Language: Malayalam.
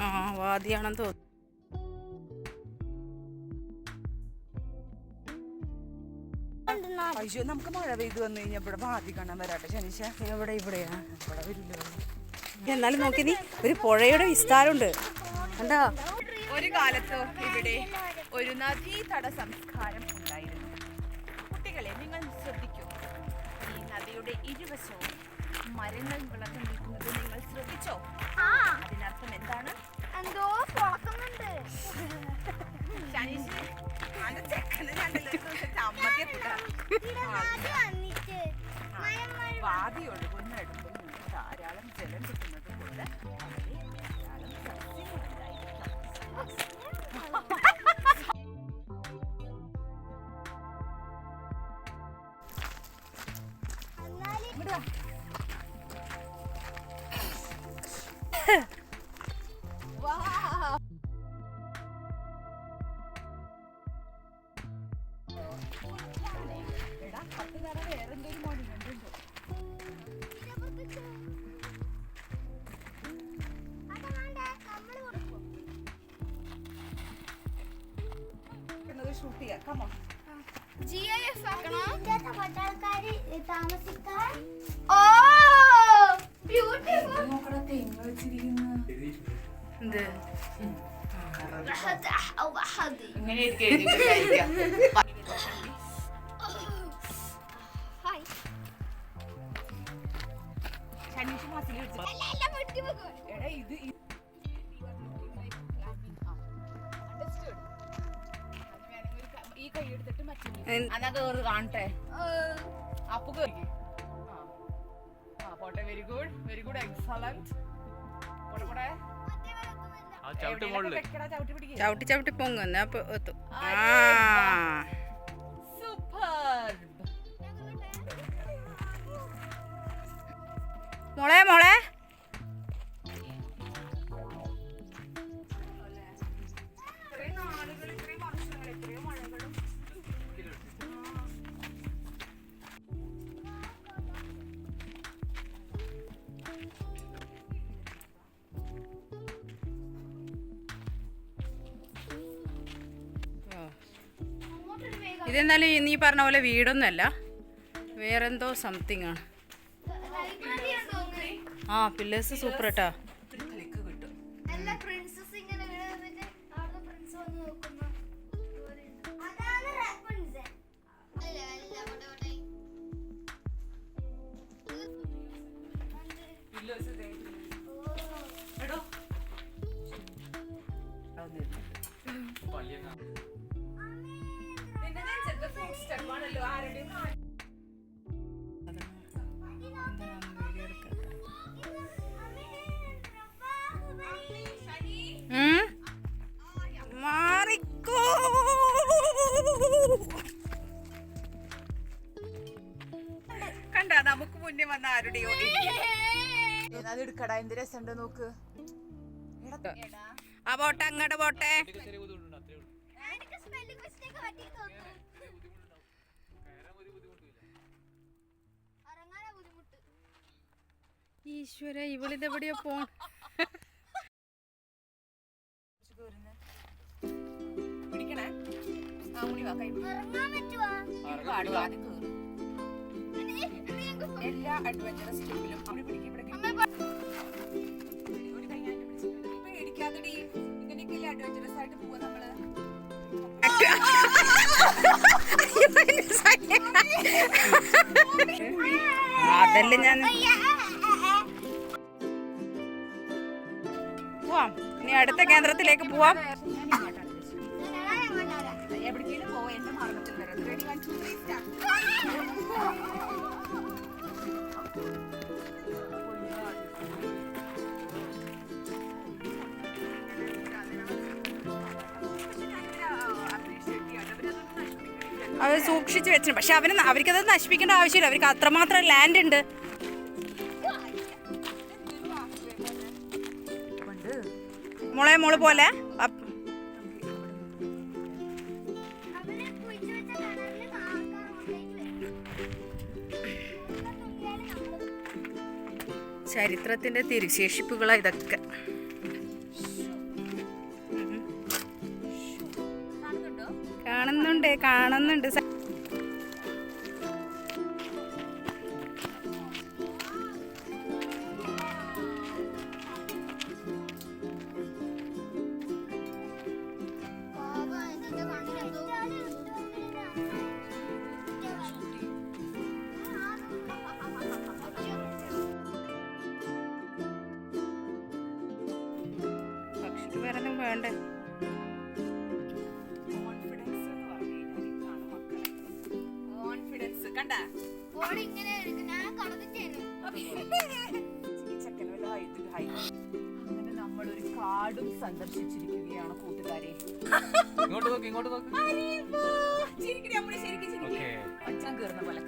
ആ വാദിയാണെന്ന് തോന്നുന്നു. അയ്യോ നമുക്ക് മഴ പെയ്ത് വന്നു കഴിഞ്ഞാൽ ഇവിടെ ബാധി കാണാൻ വരാട്ടെ. ശനിശ ഇവിടെ ഇവിടെയാ? ഇവിടെ വരില്ല. എന്നാലും നോക്കി നീ ഒരു പുഴയുടെ വിസ്താരമുണ്ട്. കണ്ടോ? ഒരു കാലത്ത് ഇവിടെ ഒരു നദീതട സംസ്കാരം ഉണ്ടായിരുന്നു. കുട്ടികളെ നിങ്ങൾ ശ്രദ്ധിക്കൂ. ഈ നദിയുടെ ഇരുവശവും മരങ്ങൾ വിളക്കം നിൽക്കുന്നത് നിങ്ങൾ ശ്രദ്ധിച്ചോ? അതിനർത്ഥം എന്താണ്? എന്തോ പൊളക്കുന്നുണ്ട് ശനീഷ് അത് ചെക്കന് കണ്ടില്ല? ചമ്മന്തി വാതി ഒഴുകുന്നിടത്ത് നിന്ന് ധാരാളം ജലം കിട്ടുന്നത് കൊണ്ട് അവിടെ ധാരാളം സസ്യങ്ങളുണ്ടായിരിക്കാം. വാ. എടാ, പത്ത് തറ നമ്മൾ കൊടുക്കും എന്നത് shoot ചെയ്യാം. On. ജി ഐ എഫ് ആക്കണോ പട്ടാൾക്കാര് താമസിക്കാൻ ഓ ബ്യൂട്ടിഫുൾ നോക്കടാ, തെങ്ങ് വെച്ചിരിക്കുന്നു. എന്ത് ഇങ്ങനെ ഇരിക്കും, ഈ- ക- എടുത്തിട്ട് മറ്റേ കാണട്ടെ അപ്പു പോട്ടെ very good very good excellent ചവിട്ട് ചവിട്ടി പിടിക്കുക ചവിട്ടി ചവിട്ടി പൊങ്ങും എന്നാ എത്തും. ആ മോളെ മോളെ. ഇതെന്നാലും നീ പറഞ്ഞ പോലെ വീടൊന്നുമല്ല. വേറെന്തോ സംതിങ് ആണ്. ആ പില്ലേഴ്സ് സൂപ്പർ കേട്ടാ ക്ലിക്ക് കിട്ടും എല്ലാ പ്രിൻസസ് ഇങ്ങനെ കണ്ട നമുക്ക് മുന്നേ വന്ന ആരുടെയോ അത് എടുക്കടാ? എന്ത് രസമുണ്ട് നോക്ക്. എടാ, എടാ. ആ പോട്ടെ അങ്ങോട്ട് പോട്ടെ. ഈശ്വര ഇവളിതെവിടെയോ പോ പിടിക്കണേ. ആ മുടി വാ കൈ പാടുവാ, ആദ്യം കേറ്. എല്ലാ അഡ്വഞ്ചറസ് ട്രിപ്പിലും അവിടെ പിടിക്കും ഇവിടെ. ഒരു കൈ ഞാൻ പിടിച്ചിട്ടുണ്ട്. നീ പേടിക്കാതെടി. ഇങ്ങനെയൊക്കെയല്ലേ അഡ്വഞ്ചറസ് ആയിട്ട് പോവാ നമ്മൾ. അതല്ല ഞാൻ പോവാം ഇനി അടുത്ത കേന്ദ്രത്തിലേക്ക് പോവാം. എവിടേക്കെങ്കിലും പോവാം, എന്റെ മാർഗത്തിൽ വരാം. അവർ സൂക്ഷിച്ച് വെച്ചു പക്ഷെ അവന് അവർക്കത് നശിപ്പിക്കേണ്ട ആവശ്യമില്ല. അവർക്ക് അത്രമാത്രം ലാൻഡ് ഉണ്ട്. മോളെ മോൾ പോലെ. ചരിത്രത്തിന്റെ തിരുശേഷിപ്പുകളാണ് കുഴിച്ചു കാണുന്നുണ്ടോ കാണുന്നുണ്ട്. വേറെ വേണ്ടേ. അങ്ങനെ നമ്മളൊരു കാടും സന്ദർശിച്ചിരിക്കുകയാണ് കൂട്ടുകാരെ. ഇങ്ങോട്ട് നോക്ക് ഇങ്ങോട്ട് നോക്ക്. ചിരിക്കണേ നമ്മൾ ശരിക്കും ഓക്കേ. ഒച്ചാൻ കയറുന്ന പോലെ